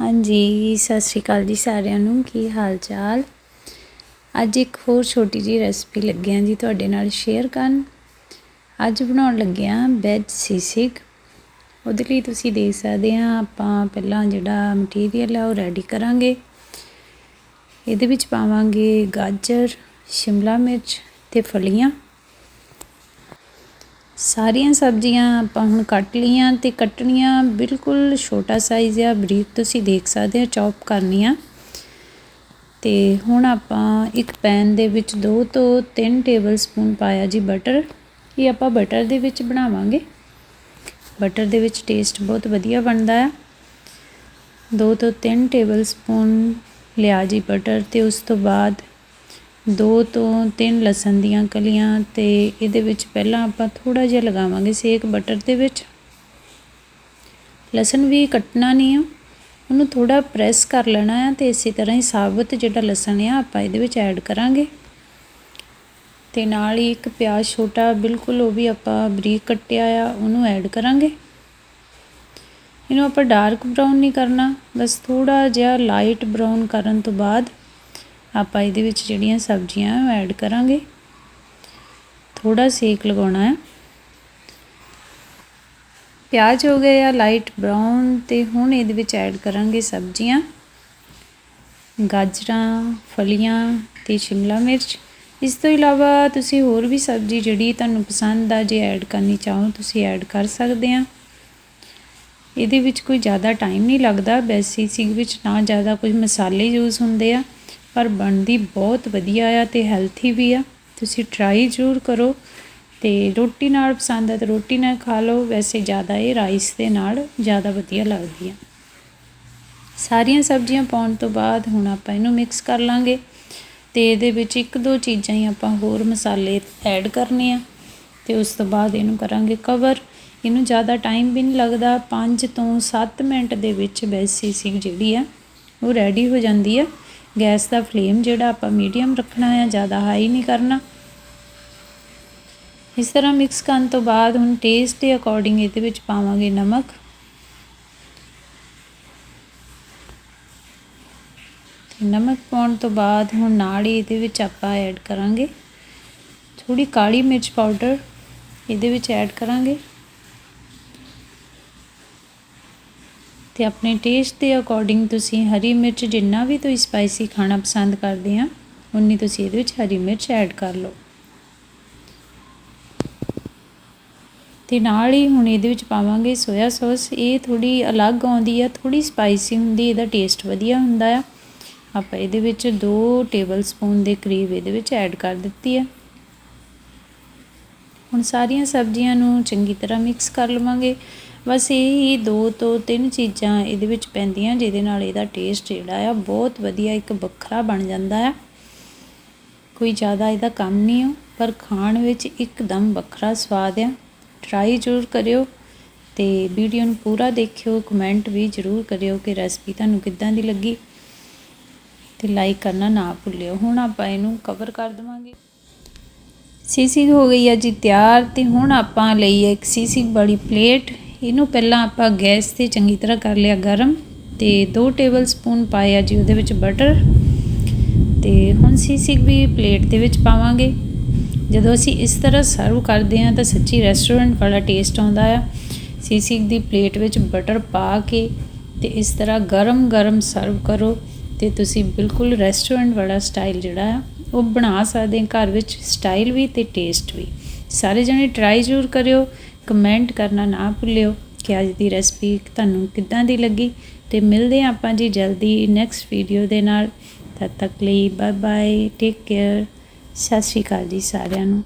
ਹਾਂਜੀ, ਸਤਿ ਸ਼੍ਰੀ ਅਕਾਲ ਜੀ ਸਾਰਿਆਂ ਨੂੰ। ਕੀ ਹਾਲ ਚਾਲ? ਅੱਜ ਇੱਕ ਹੋਰ ਛੋਟੀ ਜੀ ਰੈਸਪੀ ਲੱਗਿਆ ਜੀ ਤੁਹਾਡੇ ਨਾਲ ਸ਼ੇਅਰ ਕਰਨ। ਅੱਜ ਬਣਾਉਣ ਲੱਗਿਆ ਹਾਂ ਵੈਜ ਸੀਸਿਕ ਉਹਦੇ ਲਈ ਤੁਸੀਂ ਦੇਖ ਸਕਦੇ ਆ, ਆਪਾਂ ਪਹਿਲਾਂ ਜਿਹੜਾ ਮਟੀਰੀਅਲ ਆ ਉਹ ਰੈਡੀ ਕਰਾਂਗੇ। ਇਹਦੇ ਵਿੱਚ ਪਾਵਾਂਗੇ ਗਾਜਰ, ਸ਼ਿਮਲਾ ਮਿਰਚ ਤੇ ਫਲੀਆਂ। ਸਾਰੀਆਂ ਸਬਜ਼ੀਆਂ ਆਪਾਂ ਹੁਣ ਕੱਟ ਲੀਆਂ ਤੇ ਕੱਟਣੀਆਂ ਬਿਲਕੁਲ ਛੋਟਾ ਸਾਈਜ਼ ਆ। ਬਰੀਕ ਤੁਸੀਂ ਦੇਖ ਸਕਦੇ ਹੋ ਚੌਪ ਕਰਨੀਆਂ ਤੇ ਹੁਣ ਆਪਾਂ ਇੱਕ ਪੈਨ ਦੇ ਵਿੱਚ 2 ਤੋਂ 3 ਟੇਬਲ ਸਪੂਨ ਪਾਇਆ ਜੀ ਬਟਰ ਇਹ ਆਪਾਂ ਬਟਰ ਦੇ ਵਿੱਚ ਬਣਾਵਾਂਗੇ। ਬਟਰ ਦੇ ਵਿੱਚ ਟੇਸਟ ਬਹੁਤ ਵਧੀਆ ਬਣਦਾ ਆ। 2 ਤੋਂ 3 ਟੇਬਲ ਸਪੂਨ ਲਿਆ ਜੀ ਬਟਰ ਤੇ ਉਸ ਤੋਂ ਬਾਅਦ ਦੋ ਤੋਂ ਤਿੰਨ ਲਸਣ ਦੀਆਂ ਕਲੀਆਂ ਤੇ ਇਹਦੇ ਵਿੱਚ ਪਹਿਲਾਂ ਆਪਾਂ ਥੋੜਾ ਜਿਹਾ ਲਗਾਵਾਂਗੇ ਸੇਕ ਬਟਰ ਦੇ ਵਿੱਚ। ਲਸਣ ਵੀ ਕੱਟਣਾ ਨਹੀਂ ਆ। ਉਹਨੂੰ ਥੋੜਾ ਪ੍ਰੈਸ ਕਰ ਲੈਣਾ ਆ ਤੇ ਇਸੇ ਤਰ੍ਹਾਂ ਹੀ ਸਾਬਤ ਜਿਹੜਾ ਲਸਣ ਆ ਆਪਾਂ ਇਹਦੇ ਵਿੱਚ ਐਡ ਕਰਾਂਗੇ। ਤੇ ਨਾਲ ਹੀ ਇੱਕ ਪਿਆਜ਼ ਛੋਟਾ ਬਿਲਕੁਲ ਉਹ ਵੀ ਆਪਾਂ ਬਰੀਕ ਕੱਟਿਆ ਆ, ਉਹਨੂੰ ਐਡ ਕਰਾਂਗੇ। ਇਹਨੂੰ ਆਪਾਂ ਡਾਰਕ ਬਰਾਊਨ ਨਹੀਂ ਕਰਨਾ, ਬਸ ਥੋੜਾ ਜਿਹਾ ਲਾਈਟ ਬਰਾਊਨ ਕਰਨ ਤੋਂ ਬਾਅਦ ਆਪਾਂ ਇਹਦੇ ਵਿੱਚ ਜਿਹੜੀਆਂ ਸਬਜ਼ੀਆਂ ਉਹ ਐਡ ਕਰਾਂਗੇ। ਥੋੜਾ ਸੇਕ ਲਗਾਉਣਾ ਹੈ। ਪਿਆਜ਼ ਹੋ ਗਏ ਆ ਲਾਈਟ ਬਰਾਊਨ ਤੇ ਹੁਣ ਇਹਦੇ ਵਿੱਚ ਐਡ ਕਰਾਂਗੇ ਸਬਜ਼ੀਆਂ। ਗਾਜਰਾਂ, ਫਲੀਆਂ ਤੇ ਸ਼ਿਮਲਾ ਮਿਰਚ। ਇਸ ਤੋਂ ਇਲਾਵਾ ਤੁਸੀਂ ਹੋਰ ਵੀ ਸਬਜ਼ੀ ਜਿਹੜੀ ਤੁਹਾਨੂੰ ਪਸੰਦ ਆ, ਜੇ ਐਡ ਕਰਨੀ ਚਾਹੋ, ਤੁਸੀਂ ਐਡ ਕਰ ਸਕਦੇ ਆ। ਇਹਦੇ ਵਿੱਚ ਕੋਈ ਜ਼ਿਆਦਾ ਟਾਈਮ ਨਹੀਂ ਲੱਗਦਾ ਬੇਸਿਕ ਵਿੱਚ ਨਾ ਜ਼ਿਆਦਾ ਕੁਝ ਮਸਾਲੇ ਯੂਜ਼ ਹੁੰਦੇ ਆ। ਪਰ ਬਣਦੀ ਬਹੁਤ ਵਧੀਆ ਆ ਤੇ ਹੈਲਥੀ ਵੀ ਆ। ਤੁਸੀਂ ਟਰਾਈ ਜ਼ਰੂਰ ਕਰੋ ਤੇ ਰੋਟੀ ਨਾਲ ਪਸੰਦ ਆ ਤੇ ਰੋਟੀ ਨਾਲ ਖਾ ਲਓ। ਵੈਸੇ ਜ਼ਿਆਦਾ ਇਹ ਰਾਈਸ ਦੇ ਨਾਲ ਜ਼ਿਆਦਾ ਵਧੀਆ ਲੱਗਦੀ ਆ। ਸਾਰੀਆਂ ਸਬਜ਼ੀਆਂ ਪਾਉਣ ਤੋਂ ਬਾਅਦ ਹੁਣ ਆਪਾਂ ਇਹਨੂੰ ਮਿਕਸ ਕਰ ਲਾਂਗੇ ਤੇ ਇਹਦੇ ਵਿੱਚ ਇੱਕ ਦੋ ਚੀਜ਼ਾਂ ਹੀ ਆਪਾਂ ਹੋਰ ਮਸਾਲੇ ਐਡ ਕਰਨੇ ਆ ਤੇ ਉਸ ਤੋਂ ਬਾਅਦ ਇਹਨੂੰ ਕਰਾਂਗੇ ਕਵਰ ਇਹਨੂੰ ਜ਼ਿਆਦਾ ਟਾਈਮ ਵੀ ਨਹੀਂ ਲੱਗਦਾ। 5 ਤੋਂ 7 ਮਿੰਟ ਦੇ ਵਿੱਚ ਬੇਸਿਕ ਜਿਹੜੀ ਆ ਉਹ ਰੈਡੀ ਹੋ ਜਾਂਦੀ ਆ। ਗੈਸ ਦਾ ਫਲੇਮ ਜਿਹੜਾ ਆਪਾਂ ਮੀਡੀਅਮ ਰੱਖਣਾ ਹੈ ਜ਼ਿਆਦਾ ਹਾਈ ਨਹੀਂ ਕਰਨਾ। ਇਸ ਤਰ੍ਹਾਂ ਮਿਕਸ ਕਰਨ ਤੋਂ ਬਾਅਦ ਹੁਣ ਟੇਸਟ ਦੇ ਅਕੋਰਡਿੰਗ ਇਹਦੇ ਵਿੱਚ ਪਾਵਾਂਗੇ ਨਮਕ। ਨਮਕ ਪਾਉਣ ਤੋਂ ਬਾਅਦ ਹੁਣ ਨਾਲ ਹੀ ਇਹਦੇ ਵਿੱਚ ਆਪਾਂ ਐਡ ਕਰਾਂਗੇ। ਥੋੜੀ ਕਾਲੀ ਮਿਰਚ ਪਾਊਡਰ ਇਹਦੇ ਵਿੱਚ ਐਡ ਕਰਾਂਗੇ। ਤੇ ਆਪਣੇ ਟੇਸਟ ਦੇ ਅਕੋਰਡਿੰਗ ਤੁਸੀਂ ਹਰੀ ਮਿਰਚ ਜਿੰਨਾ ਵੀ ਤੁਸੀਂ ਸਪਾਈਸੀ ਖਾਣਾ ਪਸੰਦ ਕਰਦੇ ਆ, ਉਨੀ ਤੁਸੀਂ ਇਹਦੇ ਵਿੱਚ ਹਰੀ ਮਿਰਚ ਐਡ ਕਰ ਲਓ। ਤੇ ਨਾਲ ਹੀ ਹੁਣ ਇਹਦੇ ਵਿੱਚ ਪਾਵਾਂਗੇ ਸੋਇਆ ਸੌਸ ਇਹ ਥੋੜੀ ਅਲੱਗ ਆਉਂਦੀ ਆ ਥੋੜੀ ਸਪਾਈਸੀ ਹੁੰਦੀ, ਇਹਦਾ ਟੇਸਟ ਵਧੀਆ ਹੁੰਦਾ ਆ। ਆਪਾਂ ਇਹਦੇ ਵਿੱਚ 2 ਟੇਬਲ ਸਪੂਨ ਦੇ ਕਰੀਬ ਇਹਦੇ ਵਿੱਚ ਐਡ ਕਰ ਦਿੱਤੀ ਆ। ਹੁਣ ਸਾਰੀਆਂ ਸਬਜ਼ੀਆਂ ਨੂੰ ਚੰਗੀ ਤਰ੍ਹਾਂ ਮਿਕਸ ਕਰ ਲਵਾਂਗੇ। ਬਸ ਇਹ ਦੋ ਤੋਂ ਤਿੰਨ ਚੀਜ਼ਾਂ ਇਹਦੇ ਵਿੱਚ ਪੈਂਦੀਆਂ, ਜਿਹਦੇ ਨਾਲ ਇਹਦਾ ਟੇਸਟ ਜਿਹੜਾ ਆ ਬਹੁਤ ਵਧੀਆ ਇੱਕ ਵੱਖਰਾ ਬਣ ਜਾਂਦਾ ਆ। ਕੋਈ ਜ਼ਿਆਦਾ ਇਹਦਾ ਕੰਮ ਨਹੀਂ ਹੋ ਪਰ ਖਾਣ ਵਿੱਚ ਇੱਕਦਮ ਵੱਖਰਾ ਸਵਾਦ ਆ। ਟਰਾਈ ਜ਼ਰੂਰ ਕਰਿਓ ਤੇ ਵੀਡੀਓ ਨੂੰ ਪੂਰਾ ਦੇਖਿਓ ਕਮੈਂਟ ਵੀ ਜ਼ਰੂਰ ਕਰਿਓ ਕਿ ਰੈਸਪੀ ਤੁਹਾਨੂੰ ਕਿੱਦਾਂ ਦੀ ਲੱਗੀ। ਤੇ ਲਾਈਕ ਕਰਨਾ ਨਾ ਭੁੱਲਿਓ। ਹੁਣ ਆਪਾਂ ਇਹਨੂੰ ਕਵਰ ਕਰ ਦਵਾਂਗੇ। ਸੀਸੀ ਹੋ ਗਈ ਹੈ ਜੀ ਤਿਆਰ ਤੇ ਹੁਣ ਆਪਾਂ ਲਈ ਇੱਕ ਸੀਸੀ ਬੜੀ ਪਲੇਟ। ਇਹਨੂੰ ਪਹਿਲਾਂ ਆਪਾਂ ਗੈਸ ਤੇ ਚੰਗੀ ਤਰ੍ਹਾਂ ਕਰ ਲਿਆ ਗਰਮ ਤੇ 2 ਟੇਬਲ ਸਪੂਨ ਪਾਇਆ ਜੀ ਉਹਦੇ ਵਿੱਚ ਬਟਰ। ਤੇ ਹੁਣ ਸੀਸੀ ਵੀ ਪਲੇਟ ਦੇ ਵਿੱਚ ਪਾਵਾਂਗੇ। ਜਦੋਂ ਅਸੀਂ ਇਸ ਤਰ੍ਹਾਂ ਸਰਵ ਕਰਦੇ ਹਾਂ ਤਾਂ ਸੱਚੀ ਰੈਸਟੋਰੈਂਟ ਵਾਲਾ ਟੇਸਟ ਆਉਂਦਾ ਆ। ਸੀਸੀ ਦੀ ਪਲੇਟ ਵਿੱਚ ਬਟਰ ਪਾ ਕੇ ਤੇ ਇਸ ਤਰ੍ਹਾਂ ਗਰਮ-ਗਰਮ ਸਰਵ ਕਰੋ ਤੇ ਤੁਸੀਂ ਬਿਲਕੁਲ ਰੈਸਟੋਰੈਂਟ ਵਾਲਾ ਸਟਾਈਲ ਜਿਹੜਾ ਆ ਉਹ ਬਣਾ ਸਕਦੇ ਘਰ ਵਿੱਚ ਸਟਾਈਲ ਵੀ ਤੇ ਟੇਸਟ ਵੀ। ਸਾਰੇ ਜਣੇ ਟਰਾਈ ਜ਼ਰੂਰ ਕਰਿਓ ਕਮੈਂਟ ਕਰਨਾ ਨਾ ਭੁੱਲਿਓ ਕਿ ਅੱਜ ਦੀ ਰੈਸਪੀ ਤੁਹਾਨੂੰ ਕਿੱਦਾਂ ਦੀ ਲੱਗੀ। ਤੇ ਮਿਲਦੇ ਆਪਾਂ ਜੀ ਜਲਦੀ ਨੈਕਸਟ ਵੀਡੀਓ ਦੇ ਨਾਲ। ਤਦ ਤੱਕ ਲਈ ਬਾਏ ਬਾਏ ਟੇਕ ਕੇਅਰ ਸਤਿ ਸ਼੍ਰੀ ਅਕਾਲ ਜੀ ਸਾਰਿਆਂ ਨੂੰ।